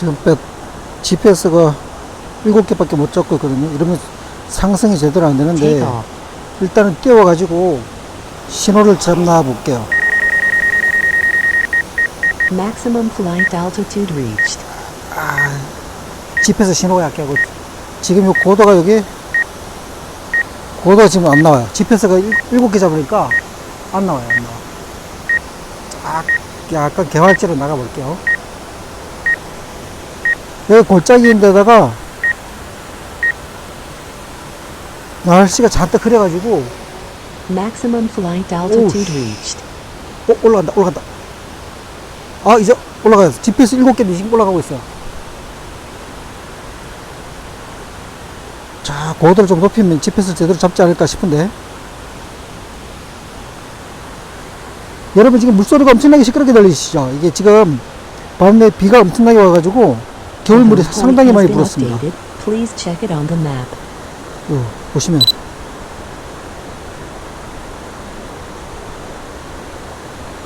지금 배, GPS가 7개밖에 못 잡고 있거든요. 이러면 상승이 제대로 안 되는데, off. 일단은 띄워가지고 신호를 잡나 볼게요. Maximum flight altitude reached. 아, GPS 신호가 약해하고, 지금 요 고도가 여기, 고도가 지금 안 나와요. GPS가 7개 잡으니까 안 나와요, 안 나와. 아, 약간 개활지로 나가볼게요. 여기 골짜기인데다가, 날씨가 잔뜩 흐려가지고, Maximum flight altitude reached. 어, 올라간다, 올라간다. 아, 이제 올라가요. GPS 7개도 지금 올라가고 있어요. 자, 고도를 좀 높이면 GPS 제대로 잡지 않을까 싶은데. 여러분 지금 물소리가 엄청나게 시끄럽게 들리시죠? 이게 지금 밤에 비가 엄청나게 와가지고 겨울물이 상당히 많이 불었습니다. 요, 보시면.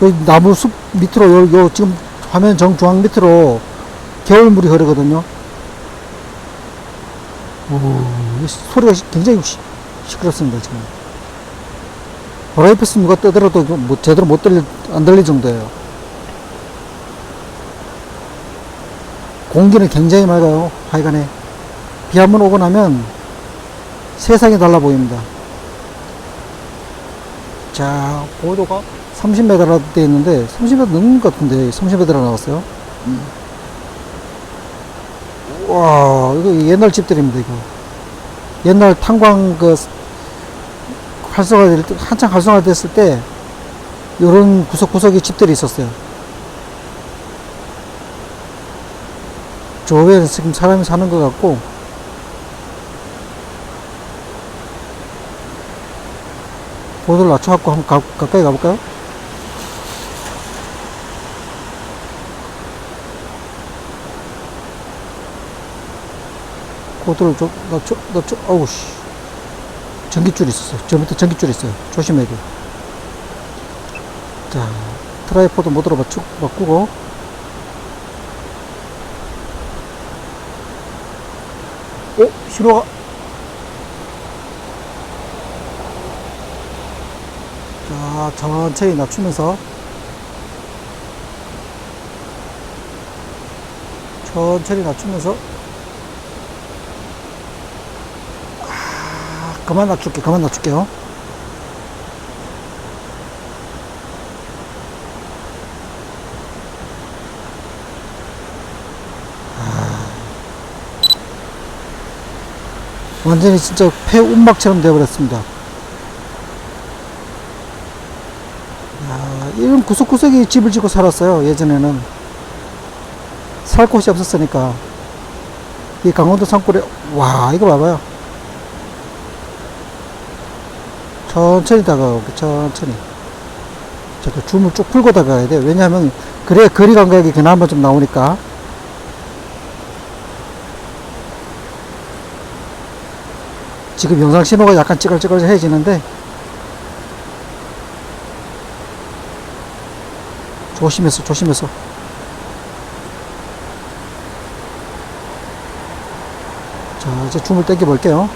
그 나무 숲 밑으로, 요, 요, 지금 화면 정중앙 밑으로 겨울물이 흐르거든요. 오, 이 소리가 시- 굉장히 시, 시끄럽습니다, 지금. 브라이프스 누가 떠들어도 뭐 제대로 못 들릴, 안 들릴 정도예요. 공기는 굉장히 맑아요, 하여간에. 비 한 번 오고 나면 세상이 달라 보입니다. 자, 고도가 30m라 되어 있는데, 30m 넘는 것 같은데, 30m라 나왔어요. 와, 이거 옛날 집들입니다, 이거. 옛날 탄광 그, 활성화 될 때, 한창 활성화 됐을 때, 요런 구석구석에 집들이 있었어요. 저 위에는 지금 사람이 사는 것 같고, 고도를 낮춰갖고 한번 가, 가까이 가볼까요? 고도를 좀 낮춰, 낮춰, 아우, 씨. 전기줄이 있었어요. 저 밑에 전기줄이 있어요. 조심해야 돼. 자, 트라이포드 모드로 맞추, 바꾸고. 오, 신호가. 자, 천천히 낮추면서. 천천히 낮추면서. 아, 그만 낮출게, 그만 낮출게요. 완전히 진짜 폐운막처럼 되어버렸습니다. 야, 이런 구석구석에 집을 짓고 살았어요, 예전에는. 살 곳이 없었으니까. 이 강원도 산골에, 와, 이거 봐봐요. 천천히 다가오고, 천천히. 저도 줌을 쭉 풀고 다가야 돼. 왜냐하면, 그래야 거리 감각이 그나마 좀 나오니까. 지금 영상 신호가 약간 찌글찌글해지는데, 조심해서, 조심해서. 자, 이제 줌을 당겨 볼게요.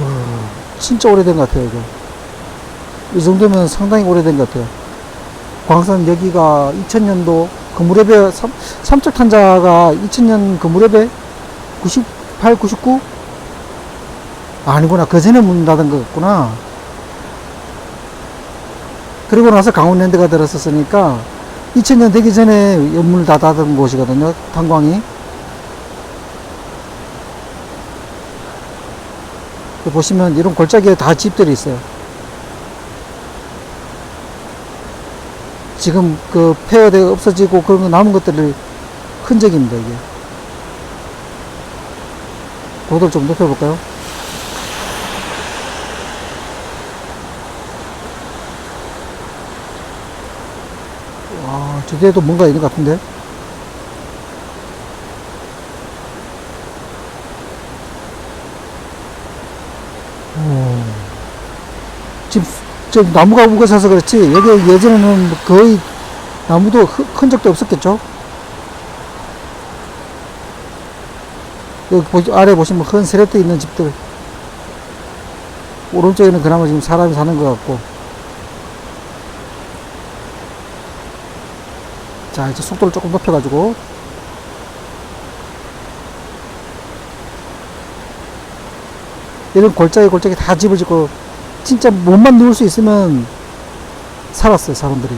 와, 진짜 오래된 것 같아요, 이거. 이 정도면 상당히 오래된 것 같아요. 광산 여기가 2000년도 그 무렵에 삼, 삼척 탄자가 2000년 그 무렵에 98, 99? 아니구나. 그 전에 문 닫은 것 같구나. 그리고 나서 강원랜드가 들었었으니까 2000년 되기 전에 연문을 다 닫은 곳이거든요. 탄광이. 그 보시면 이런 골짜기에 다 집들이 있어요. 지금 그 폐허대가 없어지고 그런 거 남은 것들을 흔적입니다, 이게. 고도를 좀 높여볼까요? 와, 저 뒤에도 뭔가 있는 것 같은데? 오. 지금 저 나무가 우거져서 그렇지 여기 예전에는 뭐 거의 나무도 흔- 큰 적도 없었겠죠. 여기 아래 보시면 흔 세력도 있는 집들. 오른쪽에는 그나마 지금 사람이 사는 것 같고. 자, 이제 속도를 조금 높여가지고. 이런 골짜기 골짜기 다 집을 짓고 진짜 몸만 누울 수 있으면 살았어요, 사람들이.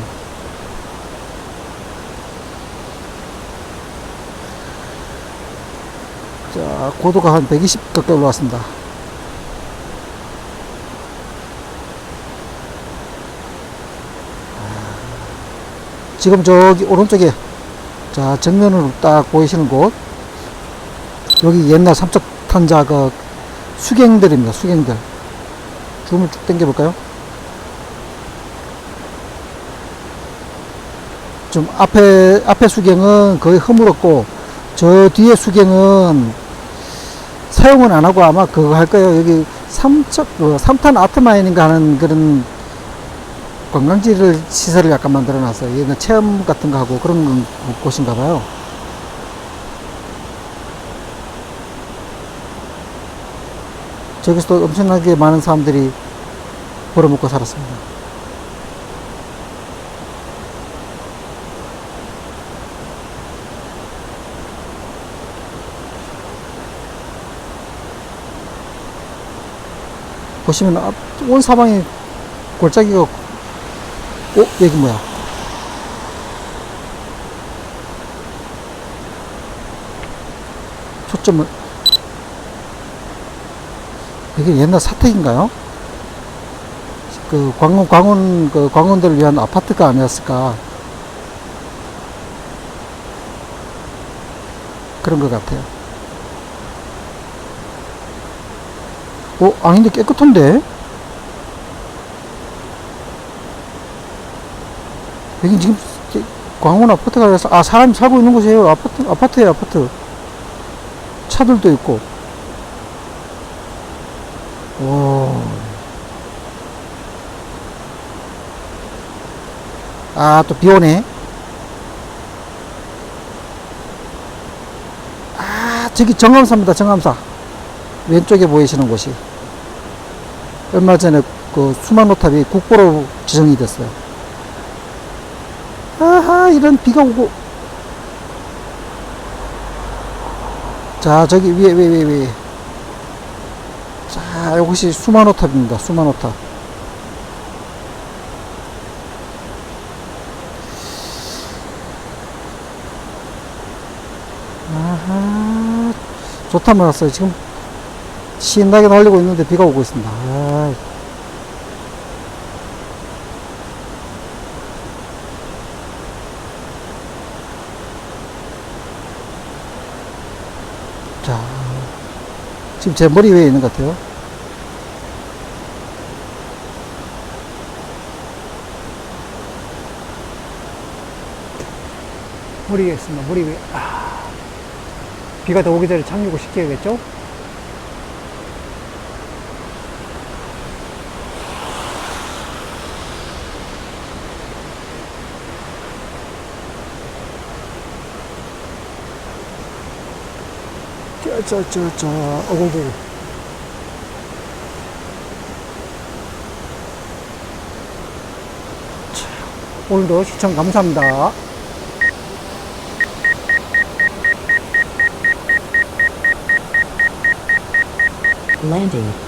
자, 고도가 한 120 가까이 올라왔습니다. 지금 저기 오른쪽에 자 정면으로 딱 보이시는 곳 여기 옛날 삼척 탄자 그 수경들입니다 수경들 줌을 쭉 당겨 볼까요 좀 앞에 앞에 수경은 거의 허물었고 저 뒤에 수경은 사용은 안 하고 아마 그거 할 거예요 여기 삼척 그 삼탄 아트마인인가 하는 그런 관광지를 시설을 약간 만들어 놨어요. 얘는 체험 같은 거 하고 그런 곳인가 봐요. 저기서도 엄청나게 많은 사람들이 벌어먹고 살았습니다. 보시면 앞- 온 사방에 골짜기가 어? 여기 뭐야? 초점을 이게 옛날 사택인가요? 그 광원 광원 그 광원들을 위한 아파트가 아니었을까? 그런 것 같아요. 어 아닌데 깨끗한데? 여기 지금 게- 광원 아파트가 아니라서 아 사람이 살고 있는 곳이에요 아파트 아파트예요 아파트 차들도 있고 오 아 또 비 오네. 아 저기 정감사입니다 정감사. 왼쪽에 보이시는 곳이. 얼마 전에 그 수만호탑이 국보로 지정이 됐어요. 아하 이런 비가 오고. 자 저기 위에 위에 위에 위에 자 이것이 수만호탑입니다. 수만호탑. 아하. 좋다 말았어요. 지금 신나게 날리고 있는데 비가 오고 있습니다. 아이. 자, 지금 제 머리 위에 있는 것 같아요. 머리 위에. 머리 위에. 아, 비가 더 오기 전에 착륙을 시켜야겠죠? 저, 어고고. 오늘도 시청 감사합니다. Landing.